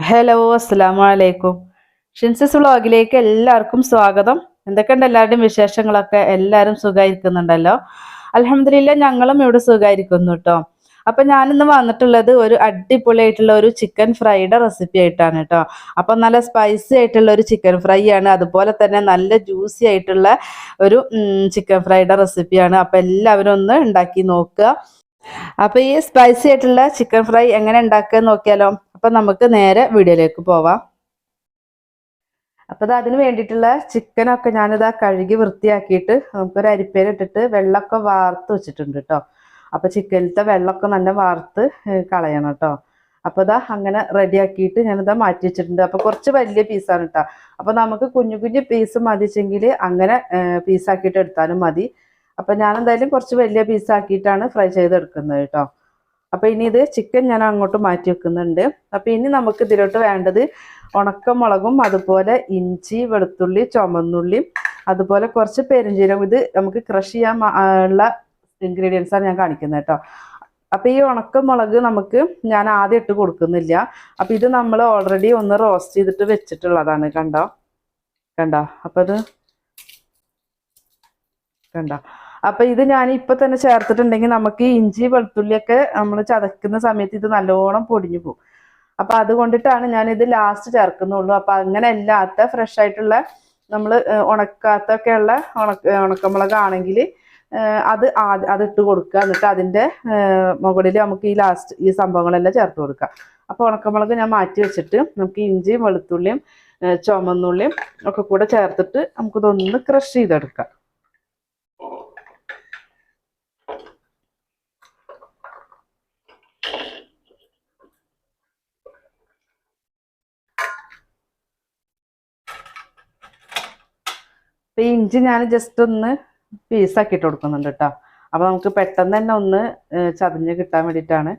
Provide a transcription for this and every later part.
Hello അസ്സാം വലൈക്കും ഷിൻസിസ് വ്ളോഗിലേക്ക് എല്ലാവർക്കും സ്വാഗതം. എന്തൊക്കെയുണ്ട് എല്ലാവരുടെയും വിശേഷങ്ങളൊക്കെ? എല്ലാവരും സുഖമായിരിക്കുന്നുണ്ടല്ലോ അലഹമില്ല ഞങ്ങളും ഇവിടെ സുഖമായിരിക്കുന്നു കേട്ടോ അപ്പൊ ഞാനിന്ന് വന്നിട്ടുള്ളത് ഒരു അടിപൊളിയായിട്ടുള്ള ഒരു ചിക്കൻ ഫ്രൈയുടെ റെസിപ്പി ആയിട്ടാണ് കേട്ടോ അപ്പൊ നല്ല സ്പൈസി ആയിട്ടുള്ള ഒരു ചിക്കൻ ഫ്രൈ ആണ്. അതുപോലെ തന്നെ നല്ല ജ്യൂസി ആയിട്ടുള്ള ഒരു ചിക്കൻ ഫ്രൈയുടെ റെസിപ്പിയാണ് അപ്പൊ എല്ലാവരും ഒന്ന് ഉണ്ടാക്കി നോക്കുക. അപ്പൊ ഈ സ്പൈസി ആയിട്ടുള്ള ചിക്കൻ ഫ്രൈ എങ്ങനെ ഉണ്ടാക്കുക നോക്കിയാലോ? അപ്പൊ നമുക്ക് നേരെ വീഡിയോയിലേക്ക് പോവാം. അപ്പോൾ അതിന് വേണ്ടിയിട്ടുള്ള ചിക്കനൊക്കെ ഞാനിതാ കഴുകി വൃത്തിയാക്കിയിട്ട് നമുക്കൊരു അരിപ്പയിലിട്ടിട്ട് വെള്ളമൊക്കെ വാർത്ത് വെച്ചിട്ടുണ്ട് കേട്ടോ അപ്പോൾ ചിക്കനിലത്തെ വെള്ളമൊക്കെ നല്ല വാർത്ത് കളയണം കേട്ടോ അപ്പം ഇതാ അങ്ങനെ റെഡിയാക്കിയിട്ട് ഞാനിതാ മാറ്റി വെച്ചിട്ടുണ്ട്. അപ്പോൾ കുറച്ച് വലിയ പീസാണ് കേട്ടോ അപ്പോൾ നമുക്ക് കുഞ്ഞു കുഞ്ഞു പീസ് മതിച്ചെങ്കിൽ അങ്ങനെ പീസാക്കിയിട്ട് എടുത്താലും മതി. അപ്പോൾ ഞാൻ എന്തായാലും കുറച്ച് വലിയ പീസാക്കിയിട്ടാണ് ഫ്രൈ ചെയ്തെടുക്കുന്നത് കേട്ടോ അപ്പൊ ഇനി ഇത് ചിക്കൻ ഞാൻ അങ്ങോട്ട് മാറ്റി വെക്കുന്നുണ്ട്. അപ്പൊ ഇനി നമുക്ക് ഇതിലോട്ട് വേണ്ടത് ഉണക്കമുളകും അതുപോലെ ഇഞ്ചി വെളുത്തുള്ളി ചുമന്നുള്ളി അതുപോലെ കുറച്ച് പെരുംജീരകം ഇത് നമുക്ക് ക്രഷ് ചെയ്യാൻ ഉള്ള ഇൻഗ്രീഡിയൻസ് ആണ് ഞാൻ കാണിക്കുന്നത് കേട്ടോ. അപ്പൊ ഈ ഉണക്കമുളക് നമുക്ക് ഞാൻ ആദ്യം ഇട്ട് കൊടുക്കുന്നില്ല. അപ്പൊ ഇത് നമ്മൾ ഓൾറെഡി ഒന്ന് റോസ്റ്റ് ചെയ്തിട്ട് വെച്ചിട്ടുള്ളതാണ് കണ്ടോ? കണ്ടോ? അപ്പോൾ ഇത് കണ്ടോ? അപ്പൊ ഇത് ഞാൻ ഇപ്പൊ തന്നെ ചേർത്തിട്ടുണ്ടെങ്കിൽ നമുക്ക് ഇഞ്ചി വെളുത്തുള്ളിയൊക്കെ നമ്മൾ ചതക്കുന്ന സമയത്ത് ഇത് നല്ലോണം പൊടിഞ്ഞു പോകും. അപ്പൊ അതുകൊണ്ടിട്ടാണ് ഞാൻ ഇത് ലാസ്റ്റ് ചേർക്കുന്നുള്ളൂ. അപ്പൊ അങ്ങനെ അല്ലാത്ത ഫ്രഷ് ആയിട്ടുള്ള നമ്മൾ ഉണക്കാത്തൊക്കെ ഉള്ള ഉണക്ക ഉണക്കമുളക് ആണെങ്കിൽ അത് അത് ഇട്ട് കൊടുക്കുക. എന്നിട്ട് അതിന്റെ മുകളിൽ നമുക്ക് ഈ ലാസ്റ്റ് ഈ സംഭവങ്ങളെല്ലാം ചേർത്ത് കൊടുക്കാം അപ്പൊ ഉണക്കമുളക് ഞാൻ മാറ്റി വെച്ചിട്ട് നമുക്ക് ഇഞ്ചിയും വെളുത്തുള്ളിയും ചുമന്നുള്ളിയും ഒക്കെ കൂടെ ചേർത്തിട്ട് നമുക്കിതൊന്ന് ക്രഷ് ചെയ്തെടുക്കാം. ഇപ്പൊ ഈ ഇഞ്ചി ഞാൻ ജസ്റ്റ് ഒന്ന് പീസാക്കിയിട്ട് കൊടുക്കുന്നുണ്ട് കേട്ടോ അപ്പൊ നമുക്ക് പെട്ടെന്ന് തന്നെ ഒന്ന് ചതിഞ്ഞ് കിട്ടാൻ വേണ്ടിയിട്ടാണ്.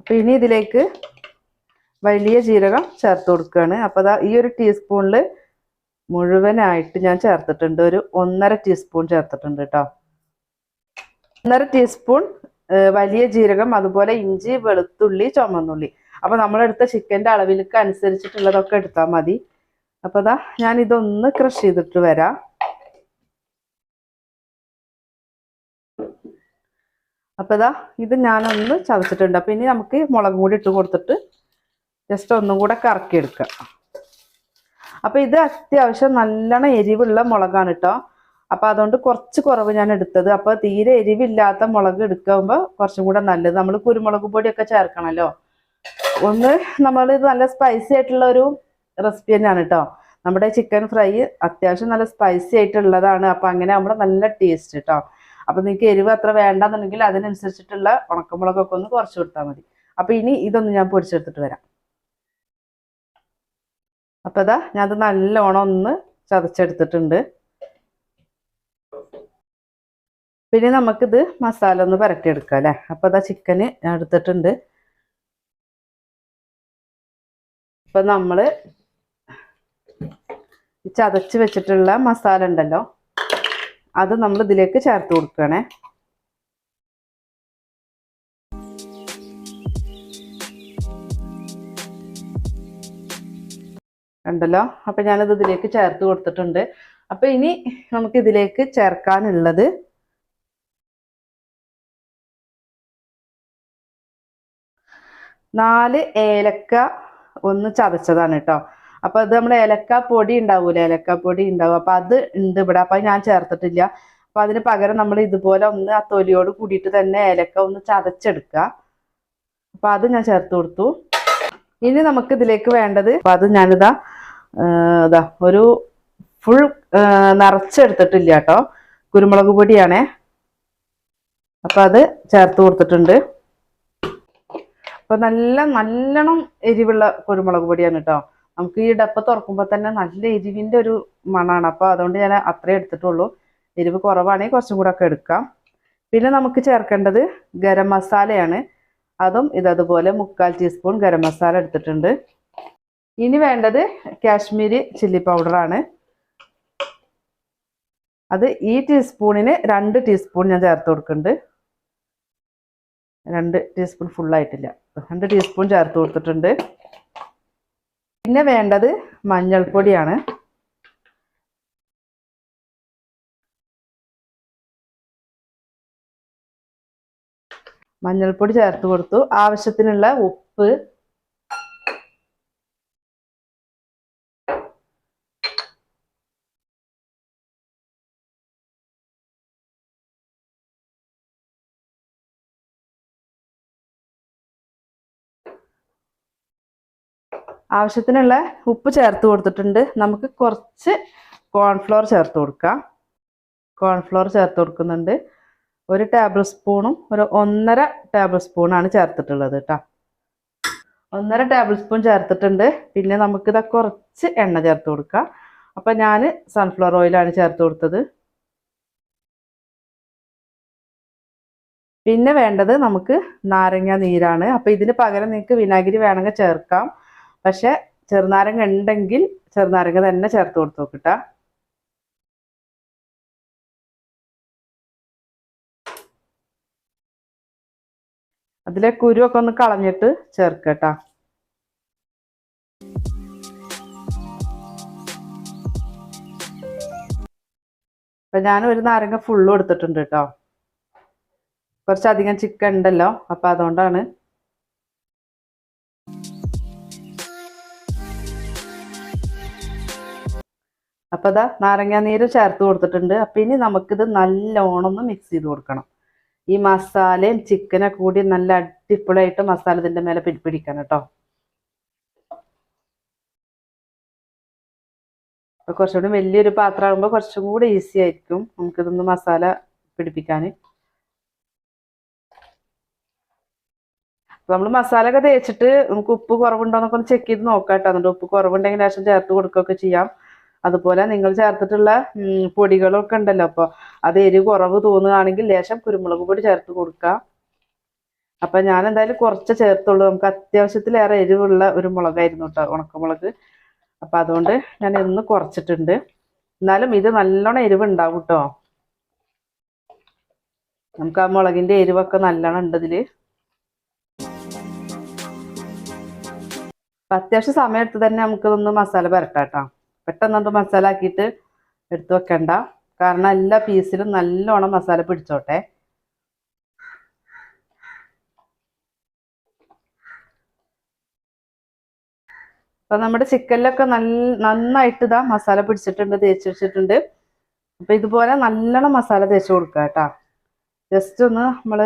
അപ്പൊ ഇനി ഇതിലേക്ക് വലിയ ജീരകം ചേർത്ത് കൊടുക്കുകയാണ്. അപ്പോൾ അതാ ഈ ഒരു ടീസ്പൂണിൽ മുഴുവനായിട്ട് ഞാൻ ചേർത്തിട്ടുണ്ട്. ഒരു ഒന്നര ടീസ്പൂൺ ചേർത്തിട്ടുണ്ട് കേട്ടോ ഒന്നര ടീസ്പൂൺ വലിയ ജീരകം അതുപോലെ ഇഞ്ചി വെളുത്തുള്ളി ചുമന്നുള്ളി. അപ്പോൾ നമ്മളെടുത്ത ചിക്കന്റെ അളവിലേക്ക് അനുസരിച്ചിട്ടുള്ളതൊക്കെ എടുത്താൽ മതി. അപ്പോൾ അതാ ഞാൻ ഇതൊന്ന് ക്രഷ് ചെയ്തിട്ട് വരാം. അപ്പോൾ ഇതാ ഇത് ഞാനൊന്ന് ചതച്ചിട്ടുണ്ട്. അപ്പോൾ ഇനി നമുക്ക് മുളക് കൂടി ഇട്ട് കൊടുത്തിട്ട് ജസ്റ്റ് ഒന്നും കൂടെ കറക്കിയെടുക്കുക അപ്പോൾ ഇത് അത്യാവശ്യം നല്ലോണം എരിവുള്ള മുളകാണ് കേട്ടോ അപ്പോൾ അതുകൊണ്ട് കുറച്ച് കുറവ് ഞാൻ എടുത്തത്. അപ്പോൾ തീരെ എരിവില്ലാത്ത മുളക് എടുക്കുമ്പോൾ കുറച്ചും കൂടെ നല്ലത്. നമ്മൾ കുരുമുളക് പൊടിയൊക്കെ ചേർക്കണമല്ലോ ഒന്ന് നമ്മൾ ഇത് നല്ല സ്പൈസി ആയിട്ടുള്ള ഒരു റെസിപ്പി തന്നെയാണ് കേട്ടോ നമ്മുടെ ചിക്കൻ ഫ്രൈ അത്യാവശ്യം നല്ല സ്പൈസി ആയിട്ടുള്ളതാണ്. അപ്പോൾ അങ്ങനെ ആകുമ്പോൾ നല്ല ടേസ്റ്റ് കേട്ടോ അപ്പോൾ നിങ്ങൾക്ക് എരിവ് അത്ര വേണ്ടെന്നുണ്ടെങ്കിൽ അതിനനുസരിച്ചിട്ടുള്ള ഉണക്കമുളകൊക്കെ ഒന്ന് കുറച്ച് കൊടുത്താൽ മതി. അപ്പം ഇനി ഇതൊന്ന് ഞാൻ പൊടിച്ചെടുത്തിട്ട് വരാം. അപ്പൊ ഇതാ ഞാൻ അത് നല്ലോണം ഒന്ന് ചതച്ചെടുത്തിട്ടുണ്ട്. പിന്നെ നമുക്കിത് മസാല ഒന്ന് പുരട്ടിയെടുക്കാം അല്ലേ? അപ്പൊ ഇതാ ചിക്കന് എടുത്തിട്ടുണ്ട്. അപ്പൊ നമ്മൾ ചതച്ച് വെച്ചിട്ടുള്ള മസാല ഉണ്ടല്ലോ അത് നമ്മൾ ഇതിലേക്ക് ചേർത്ത് കൊടുക്കണേ ഉണ്ടല്ലോ? അപ്പൊ ഞാനത് ഇതിലേക്ക് ചേർത്ത് കൊടുത്തിട്ടുണ്ട്. അപ്പൊ ഇനി നമുക്ക് ഇതിലേക്ക് ചേർക്കാനുള്ളത് നാല് ഏലക്ക ഒന്ന് ചതച്ചതാണ് കേട്ടോ അപ്പൊ അത് നമ്മൾ ഏലക്ക പൊടി ഉണ്ടാവൂല? ഏലക്ക പൊടി ഉണ്ടാവും. അപ്പൊ അത് ഉണ്ട് ഇവിടെ. അപ്പൊ ഞാൻ ചേർത്തിട്ടില്ല. അപ്പൊ അതിന് പകരം നമ്മൾ ഇതുപോലെ ഒന്ന് ആ തൊലിയോട് കൂടിയിട്ട് തന്നെ ഏലക്ക ഒന്ന് ചതച്ചെടുക്കുക. അപ്പൊ അത് ഞാൻ ചേർത്ത് കൊടുത്തു. ഇനി നമുക്ക് ഇതിലേക്ക് വേണ്ടത് അപ്പൊ അത് ഞാനിതാ ഇതാ ഒരു ഫുൾ നിറച്ചെടുത്തിട്ടില്ല കേട്ടോ. കുരുമുളക് പൊടിയാണേ. അപ്പൊ അത് ചേർത്ത് കൊടുത്തിട്ടുണ്ട്. അപ്പൊ നല്ല നല്ലോണം എരിവുള്ള കുരുമുളക് പൊടിയാണ് കേട്ടോ. നമുക്ക് ഈ ഡപ്പ തുറക്കുമ്പോൾ തന്നെ നല്ല എരിവിന്റെ ഒരു മണാണ്. അപ്പോൾ അതുകൊണ്ട് ഞാൻ അത്രേ എടുത്തിട്ടുള്ളൂ. എരിവ് കുറവാണെങ്കിൽ കുറച്ചും കൂടെ ഒക്കെ എടുക്കാം. പിന്നെ നമുക്ക് ചേർക്കേണ്ടത് ഗരം മസാലയാണ്. അതും ഇതതുപോലെ മുക്കാൽ ടീസ്പൂൺ ഗരം മസാല എടുത്തിട്ടുണ്ട്. ഇനി വേണ്ടത് കാശ്മീരി ചില്ലി പൗഡറാണ്. അത് ഈ ടീസ്പൂണിന് രണ്ട് ടീസ്പൂൺ ഞാൻ ചേർത്ത് കൊടുക്കുന്നുണ്ട്. രണ്ട് ടീസ്പൂൺ ഫുള്ളായിട്ടില്ല രണ്ട് ടീസ്പൂൺ ചേർത്ത് കൊടുത്തിട്ടുണ്ട്. പിന്നെ വേണ്ടത് മഞ്ഞൾപ്പൊടിയാണ്. മഞ്ഞൾപ്പൊടി ചേർത്ത് കൊടുത്തു. ആവശ്യത്തിനുള്ള ഉപ്പ് ആവശ്യത്തിനുള്ള ഉപ്പ് ചേർത്ത് കൊടുത്തിട്ടുണ്ട്. നമുക്ക് കുറച്ച് കോൺഫ്ലോർ ചേർത്ത് കൊടുക്കാം. കോൺഫ്ലോർ ചേർത്ത് കൊടുക്കുന്നുണ്ട്. ഒരു ടേബിൾ സ്പൂണും ഒരു ഒന്നര ടേബിൾ സ്പൂണാണ് ചേർത്തിട്ടുള്ളത് കേട്ടോ. ഒന്നര ടേബിൾ സ്പൂൺ ചേർത്തിട്ടുണ്ട്. പിന്നെ നമുക്കിത് കുറച്ച് എണ്ണ ചേർത്ത് കൊടുക്കാം. അപ്പം ഞാൻ സൺഫ്ലവർ ഓയിലാണ് ചേർത്ത് കൊടുത്തത്. പിന്നെ വേണ്ടത് നമുക്ക് നാരങ്ങ നീരാണ്. അപ്പം ഇതിന് പകരം നിങ്ങൾക്ക് വിനാഗിരി വേണമെങ്കിൽ ചേർക്കാം. പക്ഷെ ചെറുനാരങ്ങ ഉണ്ടെങ്കിൽ ചെറുനാരങ്ങ തന്നെ ചേർത്ത് കൊടുത്തു നോക്കിട്ട. അതിലെ കുരുവൊക്കെ ഒന്ന് കളഞ്ഞിട്ട് ചേർക്കട്ടാ. അപ്പൊ ഞാൻ ഒരു നാരങ്ങ ഫുള്ളും എടുത്തിട്ടുണ്ട് കേട്ടോ. കുറച്ചധികം ചിക്കൻ ഉണ്ടല്ലോ അപ്പൊ അതുകൊണ്ടാണ് അപ്പോൾ ഇതാ നാരങ്ങാനീര് ചേർത്ത് കൊടുത്തിട്ടുണ്ട്. അപ്പൊ ഇനി നമുക്കിത് നല്ലോണം മിക്സ് ചെയ്ത് കൊടുക്കണം. ഈ മസാലയും ചിക്കനെ കൂടി നല്ല അടിപൊളിയായിട്ട് മസാല മേലെ പിടിപ്പിടിക്കണം കേട്ടോ. അപ്പോൾ കുറച്ചുകൂടി വലിയൊരു പാത്രം ആകുമ്പോൾ കുറച്ചും കൂടി ഈസി ആയിരിക്കും നമുക്കിതൊന്ന് മസാല പിടിപ്പിക്കാൻ നമ്മൾ മസാല ഒക്കെ തേച്ചിട്ട് നമുക്ക് ഉപ്പ് കുറവുണ്ടോ എന്നൊക്കെ ഒന്ന് ചെക്ക് ചെയ്ത് നോക്കാം കേട്ടോ. ഉപ്പ് കുറവുണ്ടെങ്കിൽ ലേശം ചേർത്ത് കൊടുക്കുകയൊക്കെ ചെയ്യാം. അതുപോലെ നിങ്ങൾ ചേർത്തിട്ടുള്ള പൊടികളൊക്കെ ഉണ്ടല്ലോ. അപ്പോൾ അത് എരിവ് കുറവ് തോന്നുകയാണെങ്കിൽ ലേശം കുരുമുളക് പൊടി ചേർത്ത് കൊടുക്കുക അപ്പം ഞാൻ എന്തായാലും കുറച്ച് ചേർത്തുള്ളൂ. നമുക്ക് അത്യാവശ്യത്തിലേറെ എരിവുള്ള ഒരു മുളകായിരുന്നു കേട്ടോ ഉണക്കമുളക്. അപ്പം അതുകൊണ്ട് ഞാൻ ഇന്ന് കുറച്ചിട്ടുണ്ട്. എന്നാലും ഇത് നല്ലോണം എരിവ് ഉണ്ടാവും കേട്ടോ നമുക്ക് ആ മുളകിന്റെ എരിവൊക്കെ നല്ലോണം ഉണ്ട് ഇതിൽ അപ്പം അത്യാവശ്യം സമയം എടുത്ത് തന്നെ നമുക്കിതൊന്ന് മസാല പരട്ടാട്ടോ. കേട്ടോ പെട്ടെന്ന് മസാല ആക്കിയിട്ട് എടുത്തു വെക്കണ്ട. കാരണം എല്ലാ പീസിലും നല്ലോണം മസാല പിടിച്ചോട്ടെ. അപ്പൊ നമ്മുടെ ചിക്കനിലൊക്കെ നല്ല നന്നായിട്ട് ഇതാ മസാല പിടിച്ചിട്ടുണ്ട് തേച്ച് വെച്ചിട്ടുണ്ട്. അപ്പൊ ഇതുപോലെ നല്ലോണം മസാല തേച്ച് കൊടുക്കുക കേട്ടോ. ജസ്റ്റ് ഒന്ന് നമ്മൾ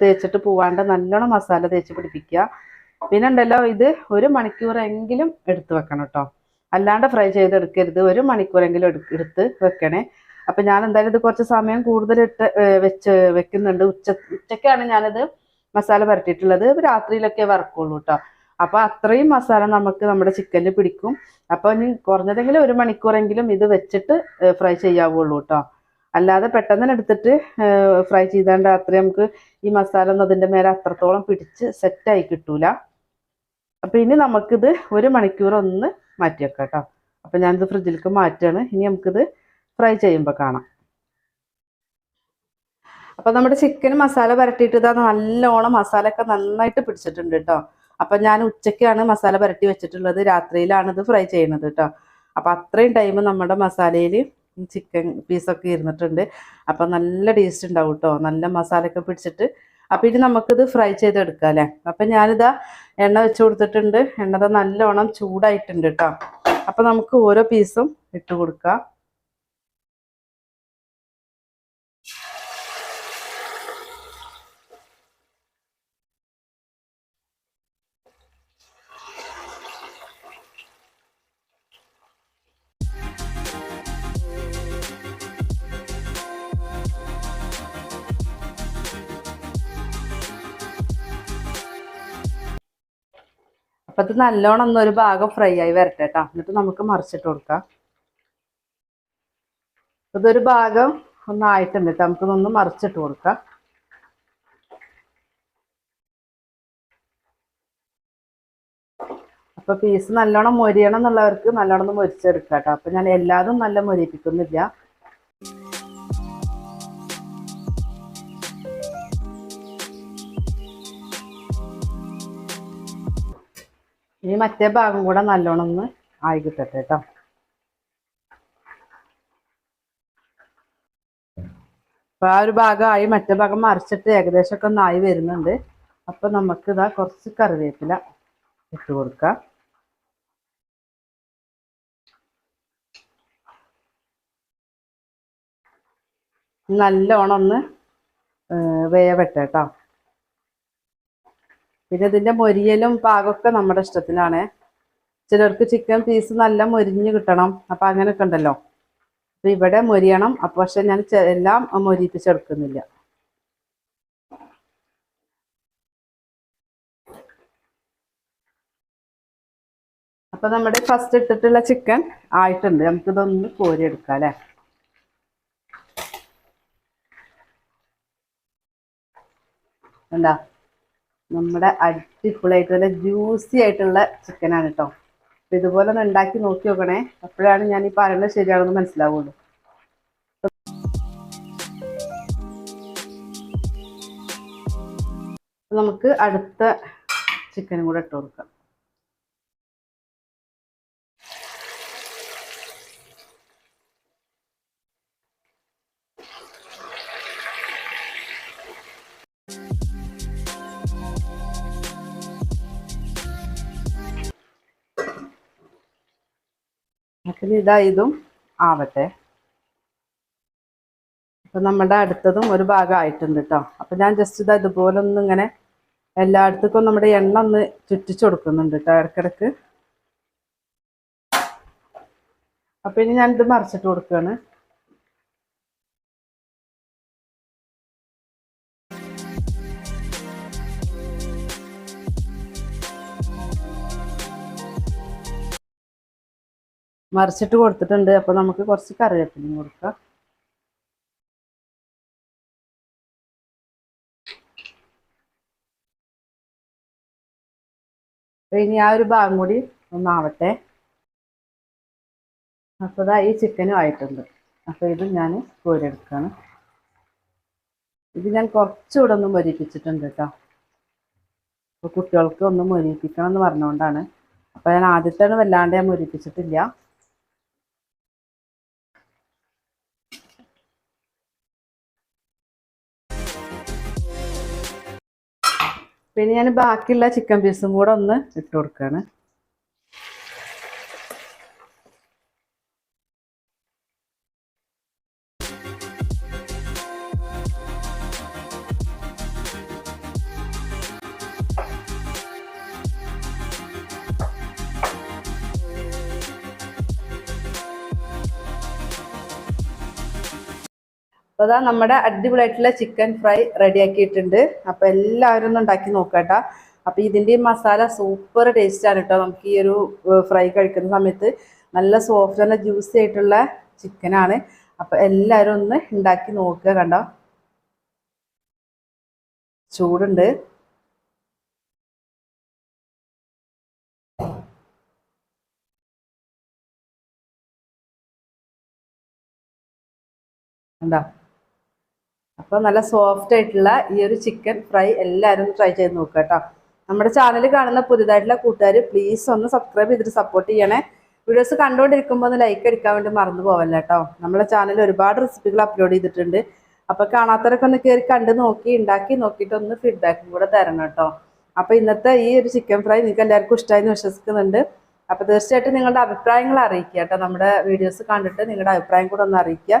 തേച്ചിട്ട് പോവാണ്ട് നല്ലോണം മസാല തേച്ച് പിടിപ്പിക്കുക. പിന്നെ ഉണ്ടല്ലോ ഇത് ഒരു മണിക്കൂറെങ്കിലും എടുത്തു വെക്കണം കേട്ടോ. അല്ലാണ്ട് ഫ്രൈ ചെയ്തെടുക്കരുത്. ഒരു മണിക്കൂറെങ്കിലും എടുത്ത് വെക്കണേ. അപ്പൊ ഞാൻ എന്തായാലും ഇത് കുറച്ച് സമയം കൂടുതൽ ഇട്ട് വെച്ച് വെക്കുന്നുണ്ട്. ഉച്ച ഉച്ചക്കാണ് ഞാനിത് മസാല പരട്ടിയിട്ടുള്ളത് രാത്രിയിലൊക്കെ വറക്കുള്ളൂ കേട്ടോ അപ്പൊ അത്രയും മസാല നമുക്ക് നമ്മുടെ ചിക്കനിൽ പിടിക്കും. അപ്പോൾ ഇനി കുറഞ്ഞതെങ്കിലും ഒരു മണിക്കൂറെങ്കിലും ഇത് വെച്ചിട്ട് ഫ്രൈ ചെയ്യാവുള്ളൂ കേട്ടോ അല്ലാതെ പെട്ടെന്ന് എടുത്തിട്ട് ഫ്രൈ ചെയ്താണ്ട് അത്രയും നമുക്ക് ഈ മസാല ഒന്നും അതിന്റെ മേലെ അത്രത്തോളം പിടിച്ച് സെറ്റായി കിട്ടൂല. അപ്പൊ ഇനി നമുക്കിത് ഒരു മണിക്കൂർ ഒന്ന് മാറ്റി വെക്കാം കേട്ടോ അപ്പം ഞാനിത് ഫ്രിഡ്ജിലേക്ക് മാറ്റുകയാണ്. ഇനി നമുക്കിത് ഫ്രൈ ചെയ്യുമ്പോൾ കാണാം. അപ്പം നമ്മുടെ ചിക്കൻ മസാല പുരട്ടിയിട്ട് ഇതാ നല്ലോണം മസാല ഒക്കെ നന്നായിട്ട് പിടിച്ചിട്ടുണ്ട് കേട്ടോ അപ്പം ഞാൻ ഉച്ചയ്ക്കാണ് മസാല പുരട്ടി വെച്ചിട്ടുള്ളത്. രാത്രിയിലാണ് ഇത് ഫ്രൈ ചെയ്യുന്നത് കേട്ടോ അപ്പം അത്രയും ടൈം നമ്മുടെ മസാലയിൽ ചിക്കൻ പീസൊക്കെ ഇരുന്നിട്ടുണ്ട്. അപ്പം നല്ല ടേസ്റ്റ് ഉണ്ടാവും കേട്ടോ നല്ല മസാലയൊക്കെ പിടിച്ചിട്ട്. അപ്പം ഇനി നമുക്കിത് ഫ്രൈ ചെയ്തെടുക്കാം അല്ലേ? അപ്പം ഞാനിതാ എണ്ണ വെച്ച് കൊടുത്തിട്ടുണ്ട്. എണ്ണ നല്ലോണം ചൂടായിട്ടുണ്ട് കേട്ടോ അപ്പം നമുക്ക് ഓരോ പീസും ഇട്ട് കൊടുക്കാം. അപ്പൊ ഇത് നല്ലോണം ഒന്നൊരു ഭാഗം ഫ്രൈ ആയി വരട്ടെ കേട്ടോ എന്നിട്ട് നമുക്ക് മറിച്ചിട്ട് കൊടുക്കാം. ഇതൊരു ഭാഗം ഒന്നായിട്ടുണ്ട് കേട്ടോ നമുക്കിതൊന്ന് മറിച്ചിട്ട് കൊടുക്കാം. അപ്പൊ പീസ് നല്ലോണം മൊരിയണം എന്നുള്ളവർക്ക് നല്ലോണം ഒന്ന് മൊരിച്ചെടുക്കാം കേട്ടോ അപ്പൊ ഞാൻ എല്ലാതും നല്ല മൊരിപ്പിക്കുന്നില്ല ഇനി മറ്റേ ഭാഗം കൂടെ നല്ലോണം ഒന്ന് ആയി കിട്ടട്ടെ കേട്ടോ അപ്പോൾ ആ ഒരു ഭാഗമായി മറ്റേ ഭാഗം മറിച്ചിട്ട് ഏകദേശമൊക്കെ ഒന്ന് ആയി വരുന്നുണ്ട്. അപ്പോൾ നമുക്ക് ഇതാ കുറച്ച് കറിവേപ്പില ഇട്ട് കൊടുക്കാം. നല്ലോണം ഒന്ന് വേവട്ടെ കേട്ടോ പിന്നെ ഇതിന്റെ മൊരിയലും പാകമൊക്കെ നമ്മുടെ ഇഷ്ടത്തിനാണ്. ചിലർക്ക് ചിക്കൻ പീസ് നല്ല മൊരിഞ്ഞ് കിട്ടണം. അപ്പം അങ്ങനെയൊക്കെ ഉണ്ടല്ലോ. അപ്പം ഇവിടെ മൊരിയണം. അപ്പം പക്ഷെ ഞാൻ എല്ലാം മൊരിയിപ്പിച്ചെടുക്കുന്നില്ല. അപ്പം നമ്മുടെ ഫസ്റ്റ് ഇട്ടിട്ടുള്ള ചിക്കൻ ആയിട്ടുണ്ട്. നമുക്കിതൊന്ന് കോരിയെടുക്കാം അല്ലേ? എന്താ നമ്മുടെ അടിപൊളിയായിട്ടുള്ള ജ്യൂസി ആയിട്ടുള്ള ചിക്കനാണ് കേട്ടോ അപ്പം ഇതുപോലെ ഒന്ന് ഉണ്ടാക്കി നോക്കി നോക്കണേ. അപ്പോഴാണ് ഞാൻ ഈ പറയുന്നത് ശരിയാണെന്ന് മനസ്സിലാവുള്ളൂ. നമുക്ക് അടുത്ത ചിക്കനും കൂടെ ഇട്ട് കൊടുക്കാം. അപ്പം ഇതാ ഇതും ആവട്ടെ. അപ്പം നമ്മുടെ അടുത്തതും ഒരു ഭാഗം ആയിട്ടുണ്ട് കേട്ടോ അപ്പം ഞാൻ ജസ്റ്റ് ഇതാ ഇതുപോലെ ഒന്ന് ഇങ്ങനെ എല്ലായിടത്തേക്കും നമ്മുടെ എണ്ണ ഒന്ന് ചുറ്റിച്ചു കൊടുക്കുന്നുണ്ട് കേട്ടോ ഇടക്കിടക്ക് അപ്പം ഇനി ഞാനിത് മറിച്ചിട്ട് കൊടുക്കുകയാണ് മറിച്ചിട്ട് കൊടുത്തിട്ടുണ്ട്. അപ്പോൾ നമുക്ക് കുറച്ച് കറിവേപ്പിലയും കൊടുക്കാം. അപ്പൊ ഇനി ആ ഒരു ഭാഗം കൂടി ഒന്നാവട്ടെ. അപ്പോൾ ഇതാ ഈ ചിക്കനും ആയിട്ടുണ്ട്. അപ്പോൾ ഇത് ഞാൻ കോരിയെടുക്കാണ്. ഇത് ഞാൻ കുറച്ചുകൂടെ ഒന്ന് മൊരിപ്പിച്ചിട്ടുണ്ട് കേട്ടോ. അപ്പോൾ കുട്ടികൾക്ക് ഒന്ന് മൊരിപ്പിക്കണം എന്ന് പറഞ്ഞുകൊണ്ടാണ്. അപ്പോൾ ഞാൻ ആദ്യത്തെ വല്ലാണ്ട് ഞാൻ മൊരിപ്പിച്ചിട്ടില്ല പിന്നെ ഞാൻ ബാക്കിയുള്ള ചിക്കൻ പീസും കൂടെ ഒന്ന് ഇട്ട് കൊടുക്കുകയാണ് അപ്പോൾ അതാ നമ്മുടെ അടിപൊളിയായിട്ടുള്ള ചിക്കൻ ഫ്രൈ റെഡിയാക്കിയിട്ടുണ്ട്. അപ്പോൾ എല്ലാവരും ഒന്ന് ഉണ്ടാക്കി നോക്കാട്ടോ. അപ്പോൾ ഇതിന്റെ മസാല സൂപ്പർ ടേസ്റ്റാണ് കേട്ടോ നമുക്ക് ഈ ഒരു ഫ്രൈ കഴിക്കുന്ന സമയത്ത് നല്ല സോഫ്റ്റ് നല്ല ജ്യൂസി ആയിട്ടുള്ള ചിക്കനാണ്. അപ്പോൾ എല്ലാവരും ഒന്ന് ഉണ്ടാക്കി നോക്കുക കണ്ടോ? ചൂടുണ്ട്. കണ്ടോ? അപ്പോൾ നല്ല സോഫ്റ്റ് ആയിട്ടുള്ള ഈ ഒരു ചിക്കൻ ഫ്രൈ എല്ലാവരും ട്രൈ ചെയ്ത് നോക്കുക കേട്ടോ. നമ്മുടെ ചാനൽ കാണുന്ന പുതിയതായിട്ടുള്ള കൂട്ടുകാർ പ്ലീസ് ഒന്ന് സബ്സ്ക്രൈബ് ചെയ്തിട്ട് സപ്പോർട്ട് ചെയ്യണേ. വീഡിയോസ് കണ്ടുകൊണ്ടിരിക്കുമ്പോൾ ഒന്ന് ലൈക്ക് അടിക്കാൻ വേണ്ടി മറന്നു പോവല്ല കേട്ടോ. നമ്മുടെ ചാനൽ ഒരുപാട് റെസിപ്പികൾ അപ്ലോഡ് ചെയ്തിട്ടുണ്ട്. അപ്പോൾ കാണാത്തവരൊക്കെ ഒന്ന് കയറി കണ്ട് നോക്കി ഉണ്ടാക്കി നോക്കിയിട്ട് ഒന്ന് ഫീഡ്ബാക്കും കൂടെ തരണം കേട്ടോ. അപ്പോൾ ഇന്നത്തെ ഈ ഒരു ചിക്കൻ ഫ്രൈ നിങ്ങൾക്ക് എല്ലാവർക്കും ഇഷ്ടമായി വിശ്വസിക്കുന്നുണ്ട്. അപ്പോൾ തീർച്ചയായിട്ടും നിങ്ങളുടെ അഭിപ്രായങ്ങൾ അറിയിക്കുക കേട്ടോ. നമ്മുടെ വീഡിയോസ് കണ്ടിട്ട് നിങ്ങളുടെ അഭിപ്രായം കൂടെ ഒന്ന് അറിയിക്കുക.